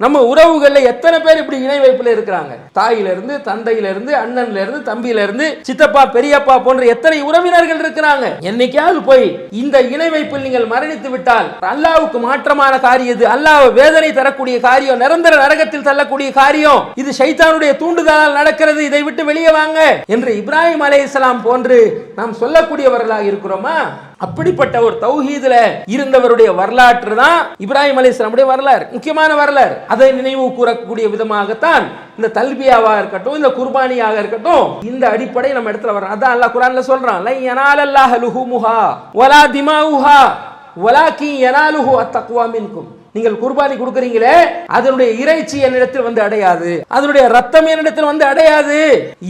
நம்ம உறவுகள்ல எத்தனை பேர் இப்படி இணை வைப்புல இருக்கிறாங்க? தாயில இருந்து தந்தையில இருந்து அண்ணன்ல இருந்து தம்பியில இருந்து சித்தப்பா பெரியப்பா போன்ற எத்தனை உறவினர்கள் இருக்கிறாங்க? என்னைக்காவது போய் இந்த இணை வைப்பில் நீங்கள் மரணித்து விட்டால் அல்லாவுக்கு மாற்றமான காரியம் இது அல்லாஹ் வேதனை தரக்கூடிய காரியம் நிரந்தர நரகத்தில் தள்ளக்கூடிய காரியம் இது சைத்தானுடைய தூண்டுதலால் நடக்கிறது இதை விட்டு வெளியே வாங்க என்று இப்ராஹிம் அலே இஸ்லாம் போன்று நாம் சொல்லக்கூடியவர்களாக இருக்கிறோமா? அப்படிப்பட்ட ஒரு தௌஹீதுல இருந்தவருடைய வரலாற்று தான் இப்ராஹிம் அலைஹிஸ்ஸலாமுடைய வரலாறு முக்கியமான வரலாறு. அதை நினைவு கூறக்கூடிய விதமாகத்தான் இந்த தல்பியாவா இருக்கட்டும் இந்த குர்பானியாக இருக்கட்டும் இந்த அடிப்படை நம்ம இடத்துல வரோம் அதான் அல்லாஹ் குரான்ல சொல்றான் லை யனாலல்லாஹ லுஹுமுஹா வலா திமாவுஹா வலாக்கி யனாலுஹு அத்தக்வா மின்கும். நீங்கள் குர்பானி கொடுக்குறீங்களே அதனுடைய இறைச்சி என்னிடத்தில் வந்து அடையாது. அதனுடைய ரத்தம் என்னிடத்தில் வந்து அடையாது.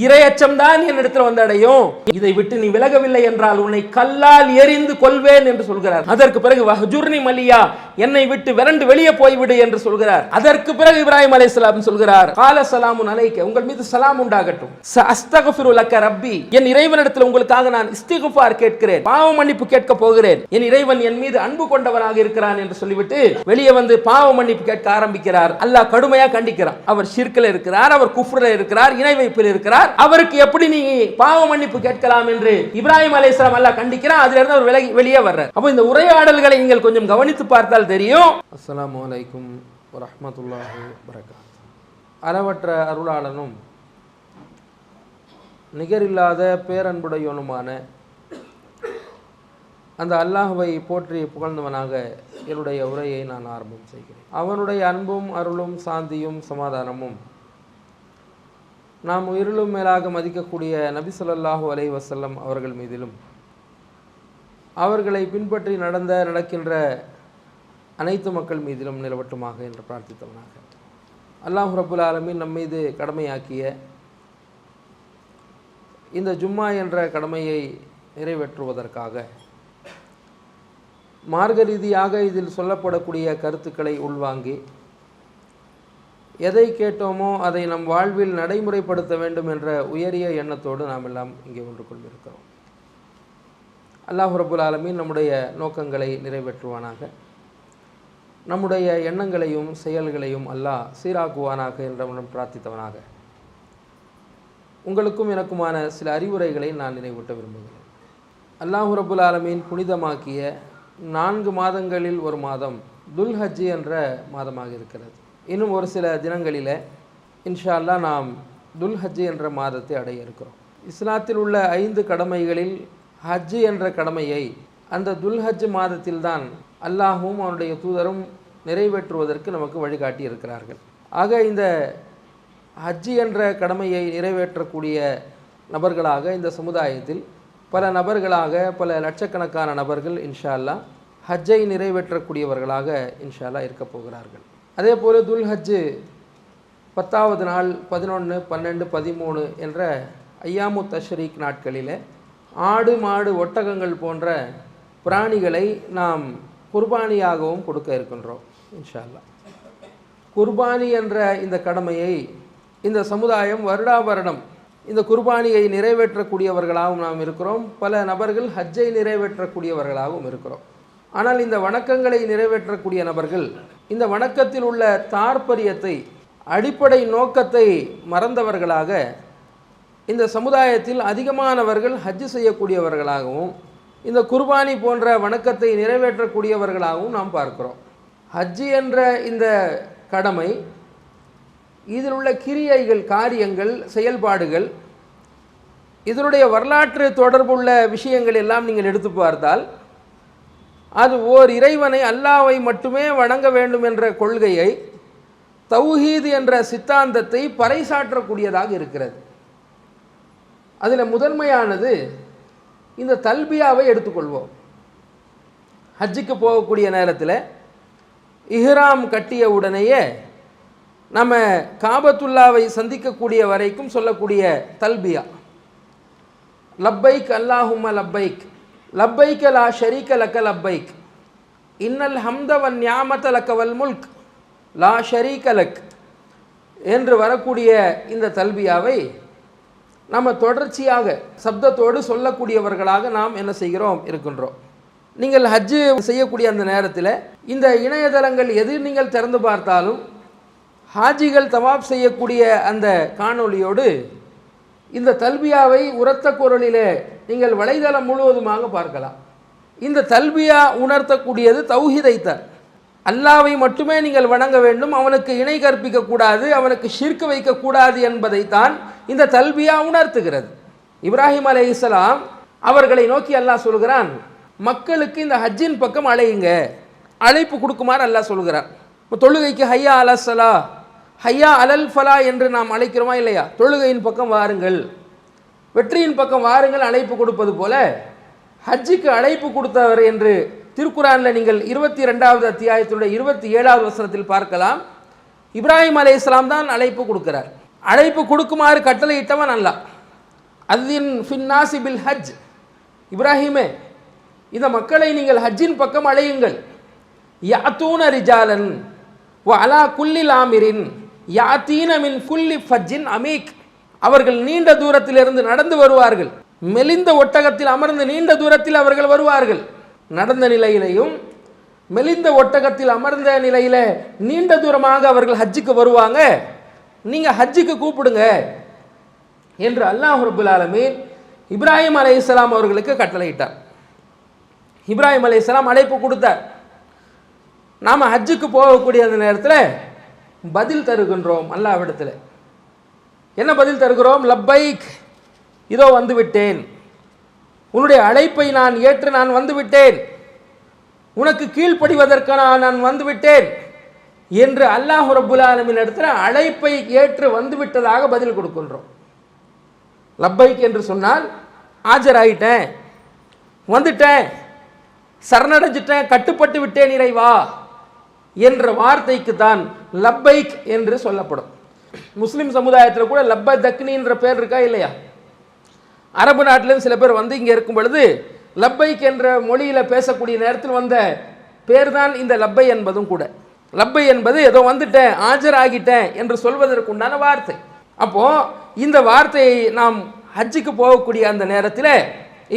இரையச்சம் தான் என்னிடத்தில் வந்து அடையும். இதை விட்டு நீ விலகவில்லை என்றால் உன்னை கல்லால் எரிந்து கொள்வேன் என்று சொல்கிறார். அதற்கு பிறகு வஹஜுர்னி மலியா என்னை விட்டு விரண்டு வெளியே போய்விடு என்று சொல்கிறார். அதற்கு பிறகு இப்ராஹிம் அலைஹிஸ்ஸலாம் சொல்கிறார் கால சலாமுன் அலைக்க உங்கள் மீது சலாம் உண்டாகட்டும். அஸ்தகஃபிரு லக்க ரப்பி என் இறைவனிடத்தில் உங்களுக்காக நான் இஸ்திகுஃபார் கேட்கிறேன். பாவ மன்னிப்பு கேட்க போகிறேன். என் இறைவன் என் மீது அன்பு கொண்டவனாக இருக்கிறான் என்று சொல்லிவிட்டு வெளியே வந்து பாவ மன்னிப்பு கேட்க ஆரம்பிக்கிறார். அல்லாஹ் கடுமையாக கண்டிக்கிறார் அவர் சிற்கில் இருக்கிறார் அவர் குஃப்ரில் இருக்கிறார் இணை வைப்பில் இருக்கிறார். அவருக்கு எப்படி நீ பாவ மன்னிப்பு கேட்கலாம் என்று இப்ராஹிம் அலைஹிஸ்ஸலாம் அல்லாஹ் கண்டிக்கிறார் அதுல இருந்து அவர் விலகி வெளியே வர்றார். அப்போ இந்த உரையாடல்களை நீங்கள் கொஞ்சம் கவனித்து பார்த்தால் தெரியும். அஸ்லாம் வலைக்கும் வரமத்துல்லாஹி வரகாத் அறவற்ற அருளாளனும் நிகரில்லாத பேரன்புடையவனுமான அந்த அல்லாஹுவை போற்றி புகழ்ந்தவனாக என்னுடைய உரையை நான் ஆரம்பம் செய்கிறேன். அவனுடைய அன்பும் அருளும் சாந்தியும் சமாதானமும் நாம் உயிரிலும் மேலாக மதிக்கக்கூடிய நபி ஸல்லல்லாஹு அலை வசல்லம் அவர்கள் மீதிலும் அவர்களை பின்பற்றி நடந்த நடக்கின்ற அனைத்து மக்கள் மீதிலும் நிலவட்டுமாக என்று பிரார்த்தித்தவனாக. அல்லாஹ் ரபுல் ஆலமின் நம் மீது கடமையாக்கிய இந்த ஜும்மா என்ற கடமையை நிறைவேற்றுவதற்காக மார்க்க ரீதியாக இதில் சொல்லப்படக்கூடிய கருத்துக்களை உள்வாங்கி எதை கேட்டோமோ அதை நம் வாழ்வில் நடைமுறைப்படுத்த வேண்டும் என்ற உயரிய எண்ணத்தோடு நாம் எல்லாம் இங்கே ஒன்று கொண்டிருக்கிறோம். அல்லாஹ் ரபுல் ஆலமீன் நம்முடைய நோக்கங்களை நிறைவேற்றுவானாக. நம்முடைய எண்ணங்களையும் செயல்களையும் அல்லாஹ் சீராக்குவானாக என்றவனும் பிரார்த்தித்தவனாக. உங்களுக்கும் எனக்குமான சில அறிவுரைகளை நான் நினைவூட்ட விரும்புகிறேன். அல்லாஹு ரபுல் ஆலமீன் புனிதமாக்கிய நான்கு மாதங்களில் ஒரு மாதம் துல்ஹஜ்ஜி என்ற மாதமாக இருக்கிறது. இன்னும் ஒரு சில தினங்களில் இன்ஷா அல்லாஹ் நாம் துல்ஹஜ்ஜி என்ற மாதத்தை அடைய இருக்கிறோம். இஸ்லாத்தில் உள்ள ஐந்து கடமைகளில் ஹஜ்ஜு என்ற கடமையை அந்த துல்ஹஜ் மாதத்தில்தான் அல்லாஹும் அவனுடைய தூதரும் நிறைவேற்றுவதற்கு நமக்கு வழிகாட்டி இருக்கிறார்கள். ஆக இந்த ஹஜ்ஜி என்ற கடமையை நிறைவேற்றக்கூடிய நபர்களாக இந்த சமுதாயத்தில் பல நபர்களாக பல லட்சக்கணக்கான நபர்கள் இன்ஷால்லா ஹஜ்ஜை நிறைவேற்றக்கூடியவர்களாக இன்ஷால்லா அல்லாஹ் இருக்க போகிறார்கள். அதே போல் துல் ஹஜ்ஜு பத்தாவது நாள் பதினொன்று பன்னெண்டு பதிமூணு என்ற ஐயாமு தஷ்ரீக் நாட்களில் ஆடு மாடு ஒட்டகங்கள் போன்ற பிராணிகளை நாம் குர்பானியாகவும் கொடுக்க இருக்கின்றோம் இன்ஷா அல்லாஹ் குர்பானி என்ற இந்த கடமையை இந்த சமுதாயம் வருடா வருடம் இந்த குர்பானியை நிறைவேற்றக்கூடியவர்களாகவும் நாம் இருக்கிறோம். பல நபர்கள் ஹஜ்ஜை நிறைவேற்றக்கூடியவர்களாகவும் இருக்கிறோம். ஆனால் இந்த வணக்கங்களை நிறைவேற்றக்கூடிய நபர்கள் இந்த வணக்கத்தில் உள்ள தாற்பரியத்தை அடிப்படை நோக்கத்தை மறந்தவர்களாக இந்த சமுதாயத்தில் அதிகமானவர்கள் ஹஜ்ஜு செய்யக்கூடியவர்களாகவும் இந்த குர்பானி போன்ற வணக்கத்தை நிறைவேற்றக்கூடியவர்களாகவும் நாம் பார்க்கிறோம். ஹஜ்ஜி என்ற இந்த கடமை இதில் உள்ள கிரியைகள் காரியங்கள் செயல்பாடுகள் இதனுடைய வரலாற்று தொடர்புள்ள விஷயங்கள் எல்லாம் நீங்கள் எடுத்து பார்த்தால் அது ஓர் இறைவனை அல்லாவை மட்டுமே வணங்க வேண்டும் என்ற கொள்கையை தௌஹீது என்ற சித்தாந்தத்தை பறைசாற்றக்கூடியதாக இருக்கிறது. அதில் முதன்மையானது இந்த தல்பியாவை எடுத்துக்கொள்வோம். ஹஜ்ஜுக்கு போகக்கூடிய நேரத்தில் இஹ்ராம் கட்டிய உடனேயே நம்ம காபத்துல்லாவை சந்திக்கக்கூடிய வரைக்கும் சொல்லக்கூடிய தல்பியா. லப்பைக் அல்லாஹும லப்பைக். லப்பைக்க லா ஷரீக்க லக்க லப்பைக். இன்னல் ஹம்தவன் ஞாமத்த லக்கவல் முல்க். லா ஷரீக்க லக். என்று வரக்கூடிய இந்த தல்பியாவை நம்ம தொடர்ச்சியாக சப்தத்தோடு சொல்லக்கூடியவர்களாக நாம் என்ன செய்கிறோம் இருக்கின்றோம். நீங்கள் ஹஜ்ஜு செய்யக்கூடிய அந்த நேரத்தில் இந்த இணையதளங்கள் எது நீங்கள் திறந்து பார்த்தாலும் ஹாஜிகள் தவாப் செய்யக்கூடிய அந்த காணொளியோடு இந்த தல்பியாவை உரத்த குரலிலே நீங்கள் வலைதளம் முழுவதுமாக பார்க்கலாம். இந்த தல்பியா உணர்த்தக்கூடியது தௌஹிதைத்தான் அல்லாவை மட்டுமே நீங்கள் வணங்க வேண்டும் அவனுக்கு இணை கற்பிக்க கூடாது அவனுக்கு ஷிர்க்கு வைக்கக்கூடாது என்பதைத்தான் இந்த தல்பியா உணர்த்துகிறது. இப்ராஹிம் அலை இஸ்லாம் அவர்களை நோக்கி அல்லாஹ் சொல்கிறான் மக்களுக்கு இந்த ஹஜ்ஜின் பக்கம் அழையுங்க அழைப்பு கொடுக்குமாறு அல்லாஹ் சொல்கிறான். தொழுகைக்கு ஹையா அலசலா ஹையா அலல் ஃபலா என்று நாம் அழைக்கிறோமா இல்லையா? தொழுகையின் பக்கம் வாருங்கள். வெற்றியின் பக்கம் வாருங்கள் அழைப்பு கொடுப்பது போல. ஹஜ்ஜுக்கு அழைப்பு கொடுத்தவர் என்று திருக்குறானில் நீங்கள் இருபத்தி ரெண்டாவது அத்தியாயத்தினுடைய இருபத்தி ஏழாவது வசனத்தில் பார்க்கலாம். இப்ராஹிம் அலை இஸ்லாம் தான் அழைப்பு கொடுக்கிறார். அழைப்பு கொடுக்குமாறு கட்டளையிட்டவன் அல்ல. அதின் ஃபின்னாசி பில் ஹஜ். இப்ராஹிமே இந்த மக்களை நீங்கள் ஹஜ்ஜின் பக்கம் அழையுங்கள். யாத்தூன ரிஜாலன் வ அலா குல்லில் ஆமிரின். யாத்தீன மின் குல்லி ஃபஜ்ஜின் அமீக். அவர்கள் நீண்ட தூரத்திலிருந்து நடந்து வருவார்கள். மெலிந்த ஒட்டகத்தில் அமர்ந்து நீண்ட தூரத்தில் அவர்கள் வருவார்கள். நடந்த நிலையிலையும் மெலிந்த ஒட்டகத்தில் அமர்ந்த நிலையில் நீண்ட தூரமாக அவர்கள் ஹஜ்ஜுக்கு வருவாங்க. நீங்கள் ஹஜ்ஜுக்கு கூப்பிடுங்க என்று அல்லாஹ் ரபுல் ஆலமீன் இப்ராஹிம் அலை இஸ்லாம் அவர்களுக்கு கட்டளையிட்டார். இப்ராஹிம் அலை இஸ்லாம் அழைப்பு கொடுத்தார். நாம் ஹஜ்ஜுக்கு போகக்கூடிய அந்த நேரத்தில் பதில் தருகின்றோம் அல்லாவிடத்தில். என்ன பதில் தருகிறோம்? லப்பைக். இதோ வந்துவிட்டேன். உன்னுடைய அழைப்பை நான் ஏற்று நான் வந்துவிட்டேன். உனக்கு கீழ்ப்படிவதற்கு நான் நான் வந்துவிட்டேன். என்று அல்லாஹ் ரபுல் ஆலமின் இடத்துல அழைப்பை ஏற்று வந்து விட்டதாக பதில் கொடுக்கின்றோம். லப்பைக் என்று சொன்னால் ஆஜராயிட்டேன். வந்துட்டேன். சரணடைஞ்சிட்டேன். கட்டுப்பட்டு விட்டேன் இறைவா. என்ற வார்த்தைக்கு தான் லப்பைக் என்று சொல்லப்படும். முஸ்லிம் சமுதாயத்தில் கூட லப்ப தக்னின்ற பேர் இருக்கா இல்லையா? அரபு நாட்டிலும் சில பேர் வந்து இங்கே இருக்கும் பொழுது லப்பைக் என்ற மொழியில் பேசக்கூடிய நேரத்தில் வந்த பேர் தான் இந்த லப்பை என்பதும் கூட. லப்பை என்பது ஏதோ வந்துட்டேன் ஆஜராகிட்டேன் என்று சொல்வதற்கு உண்டான வார்த்தை. அப்போது இந்த வார்த்தையை நாம் ஹஜ்ஜுக்கு போகக்கூடிய அந்த நேரத்தில்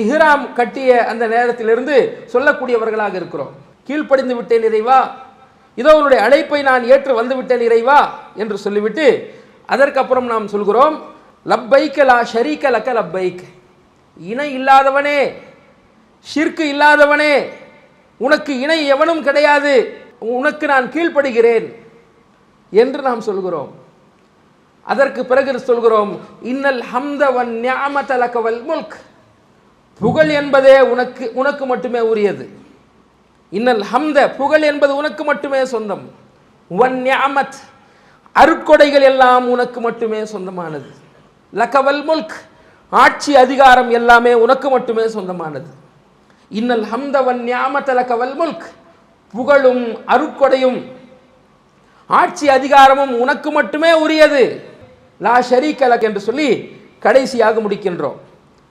இஹ்ராம் கட்டிய அந்த நேரத்திலிருந்து சொல்லக்கூடியவர்களாக இருக்கிறோம். கீழ்ப்படிந்து விட்டேன் இறைவா. இதோ உன்னுடைய அழைப்பை நான் ஏற்று வந்துவிட்டேன் இறைவா என்று சொல்லிவிட்டு அதற்கப்புறம் நாம் சொல்கிறோம் லப்பைக்க லா ஷரீக்க லக்க லப்பைக் இணை இல்லாதவனே ஷிர்க்கு இல்லாதவனே உனக்கு இணை எவனும் கிடையாது உனக்கு நான் கீழ்ப்படுகிறேன் என்று நாம் சொல்கிறோம். அதற்கு பிறகு சொல்கிறோம் இன்னல் ஹம்தவன் வன் ஞாமத முல்க். புகழ் என்பதே உனக்கு உனக்கு மட்டுமே உரியது. இன்னல் ஹம்த புகழ் என்பது உனக்கு மட்டுமே சொந்தம். வன் ஞாமத் அருட்கொடைகள் எல்லாம் உனக்கு மட்டுமே சொந்தமானது. லக்கவல் முல்க் ஆட்சி அதிகாரம் எல்லாமே உனக்கு மட்டுமே சொந்தமானது. இன்னல் ஹம்தவன் ஞாமத்த லக்கவல் முல்க் புகழும் அருட்கொடையும் ஆட்சி அதிகாரமும் உனக்கு மட்டுமே உரியது. லா ஷரீக்கலக் என்று சொல்லி கடைசியாக முடிக்கின்றோம்.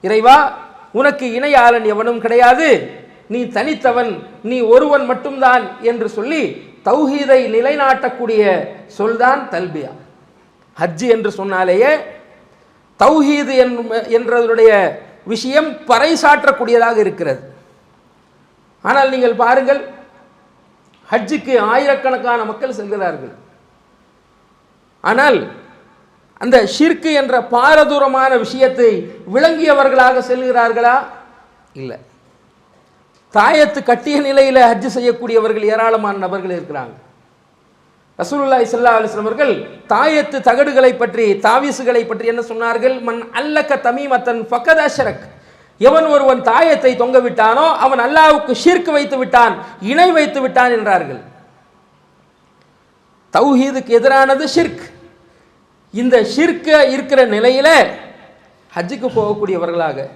இறைவா உனக்கு இணையாளன் எவனும் கிடையாது. நீ தனித்தவன் நீ ஒருவன் மட்டும்தான் என்று சொல்லி தௌஹீதை நிலைநாட்டக்கூடிய சொல்தான் தல்பியா. ஹஜ்ஜி என்று சொன்னாலேயே தௌஹீது என்றதனுடைய விஷயம் பறைசாற்றக்கூடியதாக இருக்கிறது. ஆனால் நீங்கள் பாருங்கள் ஹஜ்ஜுக்கு ஆயிரக்கணக்கான மக்கள் செல்கிறார்கள். ஆனால் அந்த ஷிர்கு என்ற பாரதூரமான விஷயத்தை விளங்கியவர்களாக செல்கிறார்களா? இல்லை. தாயத்து கட்டிய நிலையில் ஹஜ்ஜு செய்யக்கூடியவர்கள் ஏராளமான நபர்கள் இருக்கிறாங்க. ரசூலுல்லாஹி ஸல்லல்லாஹு அலைஹி அவர்கள் தாயத்து தகடுகளை பற்றி தாவீசுகளை பற்றி என்ன சொன்னார்கள்? மன் அல்லக்க தமீமத்தன் ஃபக்கதாஷரக் எவன் ஒருவன் தாயத்தை தொங்க விட்டானோ அவன் அல்லாவுக்கு ஷீர்க்கு வைத்து விட்டான் இணை வைத்து விட்டான் என்றார்கள். தௌஹீதுக்கு எதிரானது ஷிர்க். இந்த ஷிர்க்க இருக்கிற நிலையில ஹஜ்ஜுக்கு போகக்கூடியவர்களாக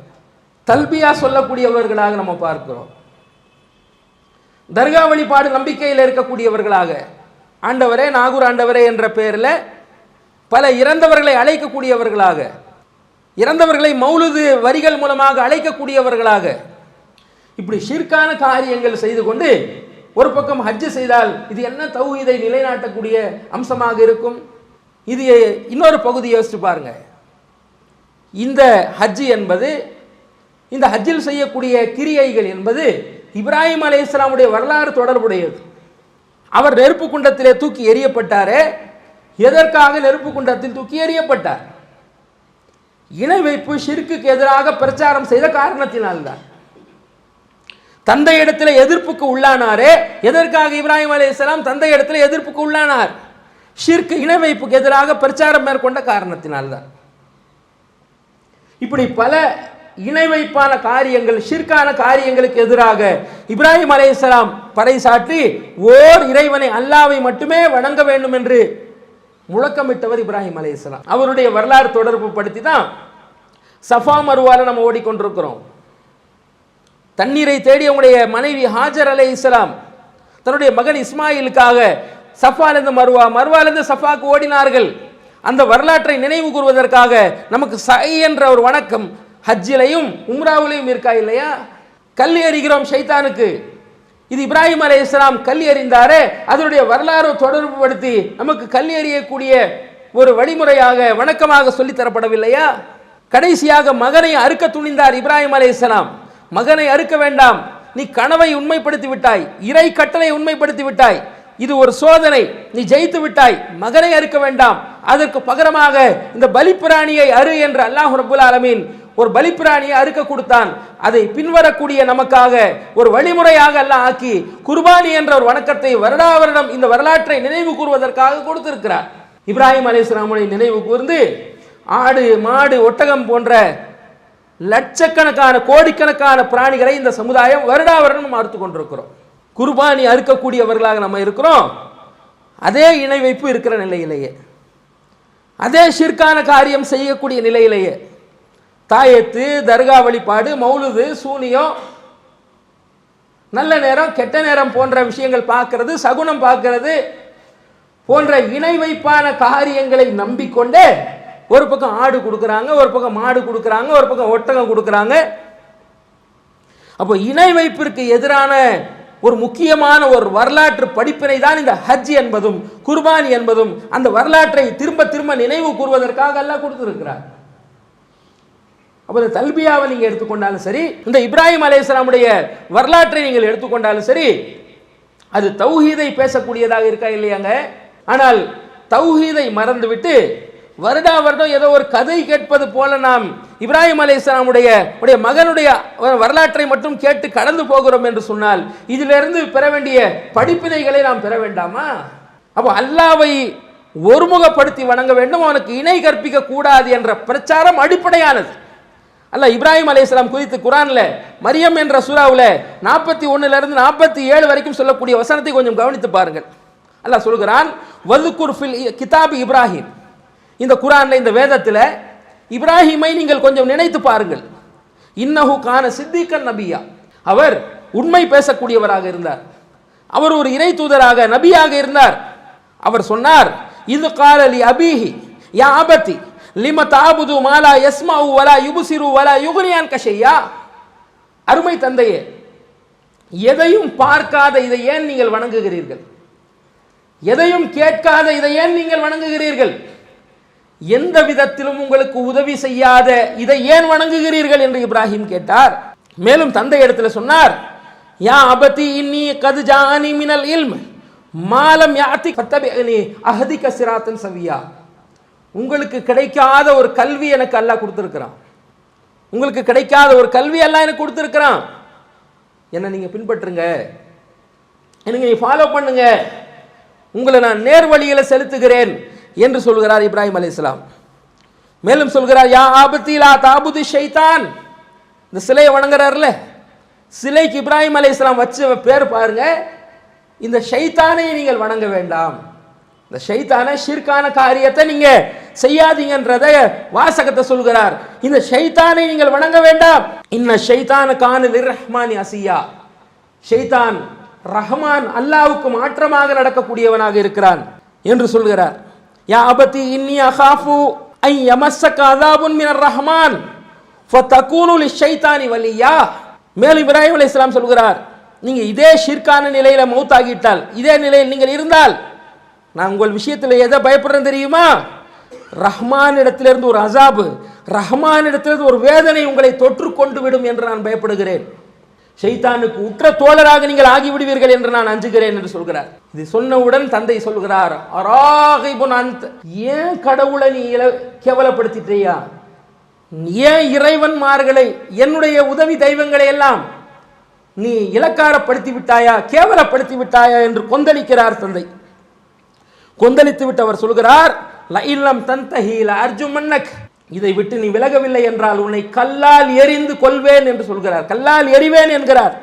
தல்பியா சொல்லக்கூடியவர்களாக நம்ம பார்க்கிறோம். தர்கா வழிபாடு நம்பிக்கையில் இருக்கக்கூடியவர்களாக. ஆண்டவரே நாகூர் ஆண்டவரே என்ற பெயரில் பல இறந்தவர்களை அழைக்கக்கூடியவர்களாக. இறந்தவர்களை மௌலுது வரிகள் மூலமாக அழைக்கக்கூடியவர்களாக. இப்படி ஷிர்கான காரியங்கள் செய்து கொண்டு ஒரு பக்கம் ஹஜ்ஜு செய்தால் இது என்ன தௌஹீதை நிலைநாட்டக்கூடிய அம்சமாக இருக்கும்? இது இன்னொரு பகுதி யோசிச்சு பாருங்க. இந்த ஹஜ்ஜு என்பது இந்த ஹஜ்ஜில் செய்யக்கூடிய கிரியைகள் என்பது இப்ராஹிம் அலை இஸ்லாமுடைய வரலாறு தொடர்புடையது. அவர் நெருப்பு குண்டத்திலே தூக்கி எறியப்பட்டாரே எதற்காக நெருப்பு குண்டத்தில் தூக்கி எறியப்பட்டார்? இணை வைப்பு ஷிர்க்குக்கு எதிராக பிரச்சாரம் செய்த காரணத்தினால்தான். தந்தை இடத்துல எதிர்ப்புக்கு உள்ளானாரே எதற்காக இப்ராஹிம் அலைஹிஸ்ஸலாம் தந்தை இடத்துல எதிர்ப்புக்கு உள்ளானார்? ஷிர்க்கு இணை வைப்புக்கு எதிராக பிரச்சாரம் மேற்கொண்ட காரணத்தினால்தான். இப்படி பல இணை வைப்பான காரியங்கள் ஷிர்கான காரியங்களுக்கு எதிராக இப்ராஹிம் அலையாம் பறைசாற்றி ஓர் இறைவனை அல்லாவை மட்டுமே வணங்க வேண்டும் என்று முழக்கமிட்டவர் இப்ராஹிம் அலையாம் அவருடைய வரலாறு தொடர்பு படுத்தி தான் சஃபா மருவால நம்ம ஓடிக்கொண்டிருக்கிறோம். தண்ணீரை தேடி அவங்களுடைய மனைவி ஹாஜர் அலை இஸ்லாம் தன்னுடைய மகன் இஸ்மாயிலுக்காக சஃபாலேருந்து மருவா மருவாலேருந்து சஃபாக்கு ஓடினார்கள். அந்த வரலாற்றை நினைவு கூறுவதற்காக நமக்கு சை என்ற ஒரு வணக்கம் ஹஜ்ஜிலையும் உம்ராவிலையும் இருக்கா இல்லையா? கல் எறிகிறோம் ஷைத்தானுக்கு. இது இப்ராஹிம் அலே இஸ்லாம் கல் எறிந்தாரே அதனுடைய வரலாறு தொடர்பு படுத்தி நமக்கு கல் எறியக்கூடிய ஒரு வழிமுறையாக வணக்கமாக சொல்லித்தரப்படவில்லையா கடைசியாக மகனை அறுக்க துணிந்தார் இப்ராஹிம் அலே இஸ்லாம் மகனை அறுக்க வேண்டாம். நீ கனவை உண்மைப்படுத்தி விட்டாய். இறை கட்டளை உண்மைப்படுத்தி விட்டாய். இது ஒரு சோதனை. நீ ஜெயித்து விட்டாய். மகனை அறுக்க வேண்டாம். அதற்கு பகரமாக இந்த பலிப்பிராணியை அரு என்று அல்லாஹ் ரபுல் ஆலமீன் ஒரு பலிப்பிராணியை அறுக்க கொடுத்தான். அதை பின்வரக்கூடிய நமக்காக ஒரு வழிமுறையாக எல்லாம் ஆக்கி குர்பானி என்ற ஒரு வணக்கத்தை வருடா வருடம் இந்த வரலாற்றை நினைவு கூறுவதற்காக கொடுத்திருக்கிறார். இப்ராஹிம் அலிஸ்லாமுடைய நினைவு கூர்ந்து ஆடு மாடு ஒட்டகம் போன்ற லட்சக்கணக்கான கோடிக்கணக்கான பிராணிகளை இந்த சமுதாயம் வருடா வருடம் நம்ம அறுத்து கொண்டிருக்கிறோம். குர்பானி அறுக்கக்கூடியவர்களாக நம்ம இருக்கிறோம். அதே இணை வைப்பு இருக்கிற நிலையிலேயே. அதே ஷிர்கான காரியம் செய்யக்கூடிய நிலையிலேயே. தாயத்து தர்கா வழிபாடு மௌலுது சூனியம். நல்ல நேரம் கெட்ட நேரம் போன்ற விஷயங்கள் பார்க்கறது சகுனம் பார்க்கறது போன்ற இணை வைப்பான காரியங்களை நம்பிக்கொண்டே ஒரு பக்கம் ஆடு கொடுக்குறாங்க ஒரு பக்கம் மாடு கொடுக்குறாங்க ஒரு பக்கம் ஒட்டகம் கொடுக்குறாங்க. அப்போ இணை வைப்பிற்கு எதிரான ஒரு முக்கியமான ஒரு வரலாற்று படிப்பினை தான் இந்த ஹஜ் என்பதும் குர்பானி என்பதும் அந்த வரலாற்றை திரும்ப திரும்ப நினைவு கூறுவதற்காக எல்லாம் கொடுத்துருக்கிறார். அப்போ இந்த தல்பியாவை நீங்கள் எடுத்துக்கொண்டாலும் சரி இந்த இப்ராஹிம் அலையாமுடைய வரலாற்றை நீங்கள் எடுத்துக்கொண்டாலும் சரி அது தௌஹீதை பேசக்கூடியதாக இருக்கா இல்லையாங்க? ஆனால் தௌஹீதை மறந்துவிட்டு வருடா வருடம் ஏதோ ஒரு கதை கேட்பது போல நாம் இப்ராஹிம் அலி இஸ்லாமுடைய உடைய மகனுடைய வரலாற்றை மட்டும் கேட்டு கடந்து போகிறோம் என்று சொன்னால் இதிலிருந்து பெற வேண்டிய படிப்பினைகளை நாம் பெற வேண்டாமா? அப்போ அல்லாவை ஒருமுகப்படுத்தி வணங்க வேண்டும் அவனுக்கு இணை கற்பிக்க கூடாது என்ற பிரச்சாரம் அடிப்படையானது. அல்ல இப்ராஹிம் அலி இஸ்லாம் குறித்து குரானில் மரியம் என்ற சூறாவில் நாற்பத்தி ஒன்றுலேருந்து நாற்பத்தி ஏழு வரைக்கும் சொல்லக்கூடிய வசனத்தை கொஞ்சம் கவனித்து பாருங்கள். அல்ல சொல்கிறான் வதுக்குர் ஃபில் கிதாபி இப்ராஹிம். இந்த குரானில் இந்த வேதத்தில் இப்ராஹிமை நீங்கள் கொஞ்சம் நினைத்து பாருங்கள். இன்னஹு கான சித்திகன் நபியா. அவர் உண்மை பேசக்கூடியவராக இருந்தார். அவர் ஒரு இறை தூதராக நபியாக இருந்தார். அவர் சொன்னார் இது காலலி அபிஹி யா ஆபத்தி லிம தாபுது மாலா யஸ்மாவு வலா யுபுசிரு வலா யுகுனியான் கஷையா அருமை தந்தையே எதையும் பார்க்காத இதை ஏன் நீங்கள் வணங்குகிறீர்கள்? எதையும் கேட்காத இதை ஏன் நீங்கள் வணங்குகிறீர்கள்? எந்த விதத்திலும் உங்களுக்கு உதவி செய்யாத இதை ஏன் வணங்குகிறீர்கள் என்று இப்ராஹிம் கேட்டார். மேலும் தந்தை இடத்துல சொன்னார் யா அபதி இன்னி கது ஜானி மினல் இல்ம் மாலம் யாத்தி கத்தபி அஹதிக சிராத்தன் சவியா. உங்களுக்கு கிடைக்காத ஒரு கல்வி எனக்கு அல்லாஹ் கொடுத்துருக்கிறான். உங்களுக்கு கிடைக்காத ஒரு கல்வி எல்லாம் எனக்கு கொடுத்துருக்கிறான். என்ன நீங்கள் பின்பற்றுங்க. எனக்கு நீ ஃபாலோ பண்ணுங்க. உங்களை நான் நேர்வழியில் செலுத்துகிறேன் என்று சொல்கிறார் இப்ராஹிம் அலி இஸ்லாம் மேலும் சொல்கிறார் யா ஆபத்திலா தாபுதி ஷைத்தான் இந்த சிலையை வணங்குறாருல சிலைக்கு இப்ராஹிம் அலி இஸ்லாம் வச்ச பேர் பாருங்க. இந்த ஷைத்தானை நீங்கள் வணங்க வேண்டாம். இந்த ஷைத்தான ஷிர்கான காரியத்தை நீங்க செய்யாதீங்கன்றத வாசகத்தை சொல்கிறார். இந்த ஷைத்தானை நீங்கள் வணங்க வேண்டாம். இன்ன ஷைத்தான கானு ரஹ்மான் அசியா. ஷைத்தான் ரஹ்மான் அல்லாவுக்கு மாற்றமாக நடக்கக்கூடியவனாக இருக்கிறான் என்று சொல்கிறார். யா அபதி இன்னி அகாஃபு ஐ யமஸ்ஸக அதாபுன் மினர் ரஹ்மான் ஃபதகூனு லிஷைத்தானி வலியா. மேலும் இப்ராஹிம் அலைஹிஸ்ஸலாம் சொல்கிறார் நீங்கள் இதே ஷிர்கான நிலையில் மௌத்தாகிட்டால் இதே நிலையில் நீங்கள் இருந்தால் நான் உங்கள் விஷயத்தில் எதை பயப்படுறேன் தெரியுமா? ரஹ்மான் இடத்திலிருந்து ஒரு அசாபு ரஹ்மான் இடத்திலிருந்து ஒரு வேதனை உங்களை தொற்று கொண்டு விடும் என்று நான் பயப்படுகிறேன். ஷைத்தானுக்கு உற்ற தோழராக நீங்கள் ஆகிவிடுவீர்கள் என்று நான் அஞ்சுகிறேன் என்று சொல்கிறார். இது சொன்னவுடன் தந்தை சொல்கிறார் அராகிபுன் ஏன் கடவுளை நீ இல- ஏன் இறைவன்மார்களை என்னுடைய உதவி தெய்வங்களை எல்லாம் நீ இலக்காரப்படுத்தி விட்டாயா கேவலப்படுத்தி விட்டாயா என்று கொந்தளிக்கிறார் தந்தை. கொந்தளித்து விட்டு அவர் சொல்கிறார் லைல்லம் தந்தஹீல அர்ஜுமன்னக் இதை விட்டு நீ விலகவில்லை என்றால் உன்னை கல்லால் எரிந்து கொள்வேன் என்று சொல்கிறார். கல்லால் எறிவேன் என்கிறார்.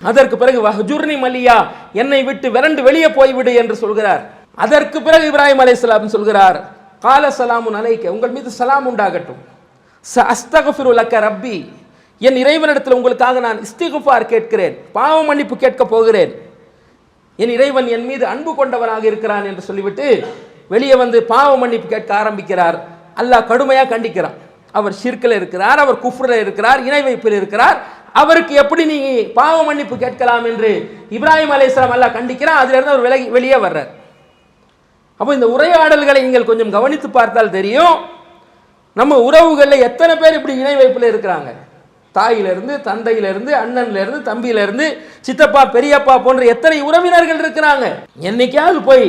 அதற்கு பிறகு வஹஜுர்னி மலியா என்னை விட்டு விரண்டு வெளியே போய்விடு என்று சொல்கிறார். அதற்கு பிறகு இப்ராஹிம் அலைஹிஸ்ஸலாம் சொல்கிறார் கால சலாமுன் அலைக்க உங்கள் மீது சலாம் உண்டாகட்டும். ச அஸ்தகஃபிரு லக்க ரப்பி என் இறைவனிடத்தில் உங்களுக்காக நான் இஸ்திகுஃபார் கேட்கிறேன் பாவ மன்னிப்பு கேட்கப் போகிறேன். என் இறைவன் என் மீது அன்பு கொண்டவனாக இருக்கிறான் என்று சொல்லிவிட்டு வெளியே வந்து பாவ மன்னிப்பு கேட்க ஆரம்பிக்கிறார். அல்லாஹ் கடுமையாக கண்டிக்கிறான். அவர் ஷிர்கில் இருக்கிறார் அவர் குஃப்ரில் இருக்கிறார் இணை வைப்பில் இருக்கிறார். அவருக்கு எப்படி நீ பாவ மன்னிப்பு கேட்கலாம் என்று இப்ராஹிம் அலைஹிஸ்ஸலாம் அல்லாஹ் கண்டிக்கிறான். அதிலிருந்து அவர் விலகி வெளியே வர்றார். அப்போ இந்த உரையாடல்களை நீங்கள் கொஞ்சம் கவனித்து பார்த்தால் தெரியும். நம்ம உறவுகளில் எத்தனை பேர் இப்படி இணை வைப்பில் இருக்கிறாங்க? தாயிலிருந்து தந்தையிலிருந்து அண்ணன்லேருந்து தம்பியிலிருந்து சித்தப்பா பெரியப்பா போன்ற எத்தனை உறவினர்கள் இருக்கிறாங்க? என்னைக்காவது போய்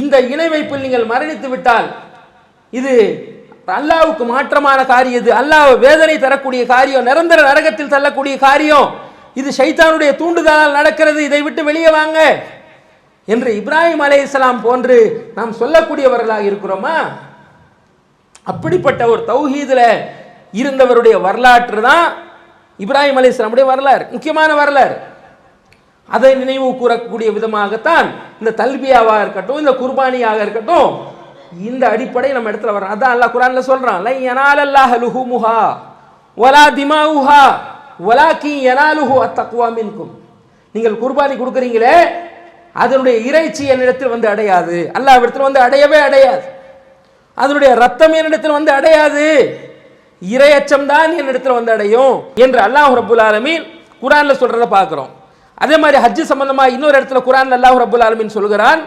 இந்த இணை வைப்பில் நீங்கள் மரணித்து விட்டால் இது அல்லாவுக்கு மாற்றமான காரியம். இது அல்லாஹ் வேதனை தரக்கூடிய காரியம் நிரந்தர நரகத்தில் தள்ளக்கூடிய காரியம். இது சைத்தானுடைய தூண்டுதலால் நடக்கிறது. இதை விட்டு வெளியே வாங்க. என்று இப்ராஹிம் அலைஹிஸ்ஸலாம் போன்று நாம் சொல்லக்கூடியவர்களாக இருக்கிறோமா? அப்படிப்பட்ட ஒரு தௌஹீதில் இருந்தவருடைய வரலாற்று தான் இப்ராஹிம் அலைஹிஸ்ஸலாமுடைய வரலாறு முக்கியமான வரலாறு. அதை நினைவு கூறக்கூடிய விதமாகத்தான் இந்த தல்பியாவாக இருக்கட்டும் இந்த குர்பானியாக இருக்கட்டும் இந்த அடிப்படை நம்ம இடத்துல வரோம் அதான் அல்லாஹ் குரான்ல சொல்றான் லை யனாலல்லாஹ லுஹுமுஹா வலா திமாவுஹா வலாக்கி யனாலுஹு அத்தக்வா மின்கும். நீங்கள் குர்பானி கொடுக்குறீங்களே அதனுடைய இறைச்சி என்னிடத்தில் வந்து அடையாது. அல்லாஹ் இடத்துல வந்து அடையவே அடையாது. அதனுடைய ரத்தம் என்னிடத்தில் வந்து அடையாது. இரையச்சம் தான் என்னிடத்தில் வந்து அடையும் என்று அல்லாஹ் ரபுல் ஆலமீன் குரான்ல சொல்றத பார்க்குறோம். அதே மாதிரி ஹஜ்ஜு சம்பந்தமா இன்னொரு இடத்துல குரான் அல்லாஹ் ரபுல் ஆலமீன் சொல்கிறான்.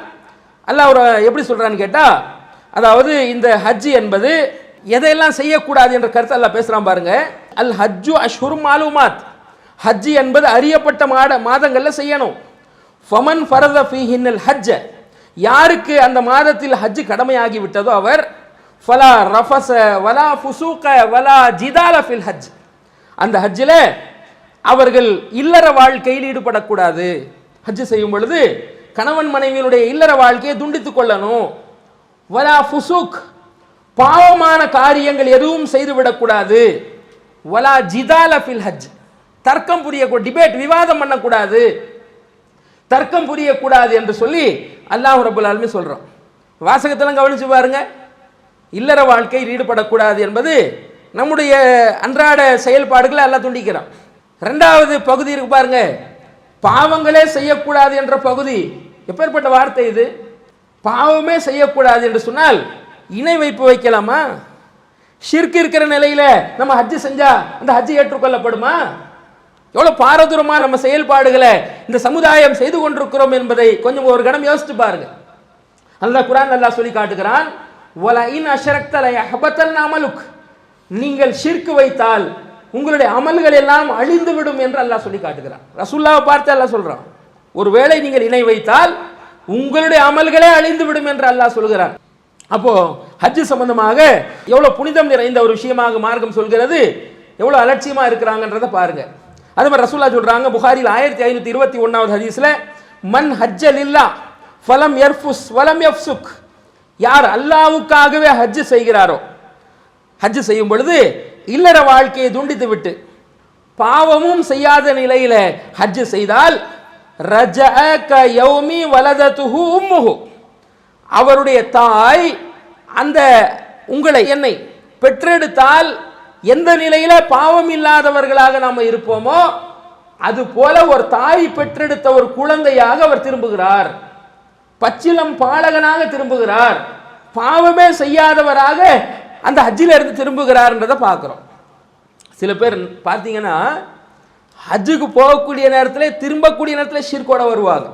அல்லாஹ் எப்படி சொல்றான்னு கேட்டா அதாவது இந்த ஹஜ்ஜு என்பது எதையெல்லாம் செய்யக்கூடாது என்ற கருத்தை எல்லாம் பேசுகிறான் பாருங்க. அல் ஹஜ்ஜு அஷ்ஹுர் மாலுமாத். ஹஜ்ஜு என்பது அறியப்பட்ட மாட மாதங்களில் செய்யணும். ஃபமன் ஃபரத ஃபீஹின்னல் ஹஜ்ஜ. யாருக்கு அந்த மாதத்தில் ஹஜ்ஜு கடமையாகி விட்டதோ அவர் ஃபலா ரஃபச வலா ஃபுசூக வலா ஜிதால ஃபில் ஹஜ். அந்த ஹஜ்ஜில் அவர்கள் இல்லற வாழ்க்கையில் ஈடுபடக்கூடாது. ஹஜ் செய்யும் பொழுது கணவன் மனைவியினுடைய இல்லற வாழ்க்கையை துண்டித்துக் கொள்ளணும். வலா ஃபுசூக் பாவமான காரியங்கள் எதுவும் செய்துவிடக்கூடாது வலா ஜிதால ஃபில் ஹஜ். தர்க்கம் புரிய டிபேட் விவாதம் பண்ணக்கூடாது. தர்க்கம் புரியக்கூடாது என்று சொல்லி அல்லாஹ் ரபுல் ஆலமி சொல்கிறோம் வாசகத்தெல்லாம் கவனிச்சு பாருங்கள் இல்லற வாழ்க்கையில் ஈடுபடக்கூடாது என்பது நம்முடைய அன்றாட செயல்பாடுகளை எல்லாம் துண்டிக்கிறோம் ரெண்டாவது பகுதி இருக்கு பாருங்க. பாவங்களே செய்யக்கூடாது என்ற பகுதி. எப்பேற்பட்ட வார்த்தை இது? பாவமே செய்யக்கூடாது என்று சொன்னால் இணை வைப்பு வைக்கலாமா? ஷிர்க் இருக்கிற நிலையில நம்ம ஹஜ்ஜு செஞ்சா அந்த ஹஜ்ஜு ஏற்றுக்கொள்ளப்படுமா? எவ்வளோ பாரதூரமாக நம்ம செயல்பாடுகளை இந்த சமுதாயம் செய்து கொண்டிருக்கிறோம் என்பதை கொஞ்சம் ஒரு கணம் யோசித்து பாருங்க. அல்லா குரான் நல்லா சொல்லி காட்டுகிறான். வல அஷரக்தல யஹபத்தன் அமலுக். நீங்கள் ஷிர்க் வைத்தால் உங்களுடைய அமல்கள் எல்லாம் அழிந்து விடும் என்று அல்லாஹ் சொல்லி காட்டுகிறான். ரசுல்லாவை பார்த்து அல்லாஹ் சொல்கிறான் ஒருவேளை நீங்கள் இணை வைத்தால் உங்களுடைய அமல்களே அழிந்து விடும் என்று அல்லாஹ் சொல்கிறான். அப்போ ஹஜ் சம்பந்தமாக எவ்வளவு புனிதம் நிறைந்த ஒரு விஷயமாக மார்க்கம் சொல்கிறது எவ்வளவு அலட்சியமா இருக்கிறாங்கன்றதை பாருங்க. அது மாதிரி ரசூல்லா சொல்றாங்க புகாரில் ஆயிரத்தி ஐநூத்தி இருபத்தி ஒன்னாவது ஹதீஸ்ல மன் ஹஜ்ஜல் இல்லா ஃபலம் எர்ஃபுஸ் வலம் எஃப்சுக் யார் அல்லாவுக்காகவே ஹஜ்ஜு செய்கிறாரோ ஹஜ்ஜு செய்யும் பொழுது இல்லற வாழ்க்கையை துண்டித்து விட்டு பாவமும் செய்யாத நிலையில ஹஜ்ஜு செய்தால் ரஜ க யௌமி வலததுஹு உம்முஹு. அவருடைய தாய் அந்த உங்களை என்னை பெற்றெடுத்தால் எந்த நிலையில பாவம் இல்லாதவர்களாக நாம் இருப்போமோ அது போல ஒரு தாய் பெற்றெடுத்த ஒரு குழந்தையாக அவர் திரும்புகிறார். பச்சிலம் பாலகனாக திரும்புகிறார். பாவமே செய்யாதவராக அந்த ஹஜ்ஜில் இருந்து திரும்புகிறார்ன்றதை பார்க்குறோம். சில பேர் பார்த்தீங்கன்னா ஹஜ்ஜுக்கு போகக்கூடிய நேரத்தில் திரும்பக்கூடிய நேரத்தில் ஷிர்கோட வருவாங்க.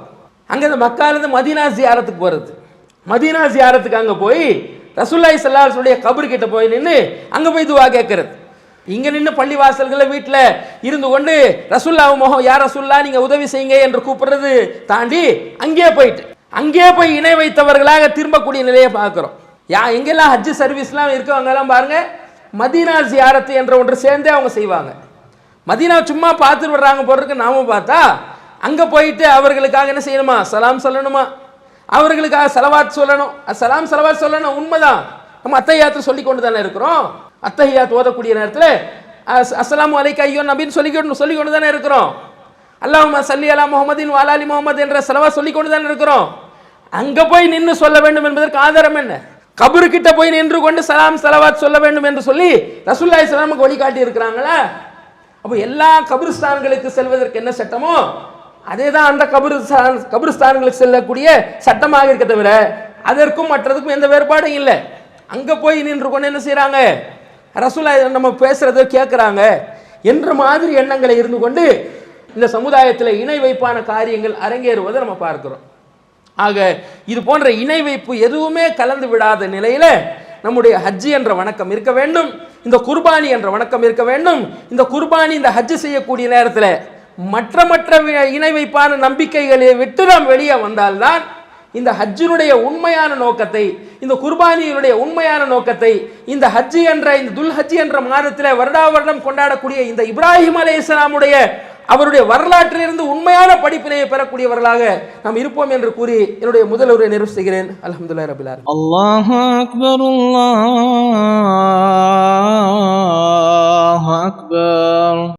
அங்கே இந்த மக்காலேருந்து மதீனா ஜியாரத்துக்கு போகிறது மதீனா ஜியாரத்துக்கு அங்கே போய் ரசூல்லாய் சல்லாஹுடைய கபரு கிட்டே போய் நின்று அங்கே போய் துவா கேட்கறது. இங்கே நின்று பள்ளி வாசல்களில் வீட்டில் இருந்து கொண்டு ரசுல்லா முகம் யார் ரசுல்லா நீங்கள் உதவி செய்யுங்க என்று கூப்பிடுறது தாண்டி அங்கேயே போயிட்டு. அங்கேயே போய் இணை வைத்தவர்களாக திரும்பக்கூடிய நிலையை பார்க்குறோம். யா எங்கெல்லாம் ஹஜ்ஜு சர்வீஸ்லாம் இருக்கோ அங்கெல்லாம் பாருங்கள் மதீனா ஜியாரத்து என்ற ஒன்று சேர்ந்தே அவங்க செய்வாங்க. மதீனா சும்மா பார்த்துட்டு வர்றாங்க போடுறதுக்கு நாம பார்த்தா அங்கே போயிட்டு அவர்களுக்காக என்ன செய்யணுமா? சலாம் சொல்லணுமா? அவர்களுக்காக செலவாத் சொல்லணும். சலாம் செலவாத் சொல்லணும் உண்மைதான். நம்ம அத்தையாத்து சொல்லி கொண்டு தானே இருக்கிறோம். அத்தகையாத் ஓதக்கூடிய நேரத்தில் அஸ்லாம் அலைக்கு ஐயோ நபின்னு சொல்லி கொண்டு சொல்லி கொண்டு தானே இருக்கிறோம். அல்லாஹ்மா சல்லி அலா முகமதின் வாலாலி முகமது என்ற செலவாக சொல்லி கொண்டு தானே இருக்கிறோம். அங்கே போய் நின்று சொல்ல வேண்டும் என்பதற்கு ஆதாரம் என்ன? கபரு கிட்ட போய் நின்று கொண்டு சலாம் சலவாத் சொல்ல வேண்டும் என்று சொல்லி ரசூல்லாய் சலாமுக்கு வழிகாட்டி இருக்கிறாங்களா? அப்போ எல்லா கபிரிஸ்தான்களுக்கு செல்வதற்கு என்ன சட்டமோ? அதே தான் அந்த கபிரிஸ்தான் கபிரிஸ்தான்களுக்கு செல்லக்கூடிய சட்டமாக இருக்க தவிர அதற்கும் மற்றதுக்கும் எந்த வேறுபாடும் இல்லை. அங்கே போய் நின்று கொண்டு என்ன செய்கிறாங்க ரசூலா நம்ம பேசுகிறத கேட்குறாங்க என்ற மாதிரி எண்ணங்களை இருந்து கொண்டு இந்த சமுதாயத்தில் இணை வைப்பான காரியங்கள் அரங்கேறுவதை நம்ம பார்க்கிறோம். ஆக இது போன்ற இணை வைப்பு எதுவுமே கலந்து விடாத நிலையில நம்முடைய ஹஜ்ஜி என்ற வணக்கம் இருக்க வேண்டும். இந்த குர்பானி என்ற வணக்கம் இருக்க வேண்டும். இந்த குர்பானி இந்த ஹஜ்ஜு செய்யக்கூடிய நேரத்தில் மற்ற மற்ற இணை வைப்பான நம்பிக்கைகளை விட்டு நாம் வெளியே வந்தால்தான் இந்த ஹஜ்ஜினுடைய உண்மையான நோக்கத்தை இந்த குர்பானியினுடைய உண்மையான நோக்கத்தை இந்த ஹஜ்ஜி என்ற இந்த துல் ஹஜ்ஜி என்ற மாதத்தில் வருடா வருடம் கொண்டாடக்கூடிய இந்த இப்ராஹிம் அலே இஸ்லாமுடைய அவருடைய வரலாற்றிலிருந்து உண்மையான படிப்பினையை பெறக்கூடியவர்களாக நாம் இருப்போம் என்று கூறி என்னுடைய முதல் உரை நிறைவு செய்கிறேன். அலமதுல்லா ரபிலார் அல்லாஹ் அக்பர் அல்லாஹ் அக்பர்.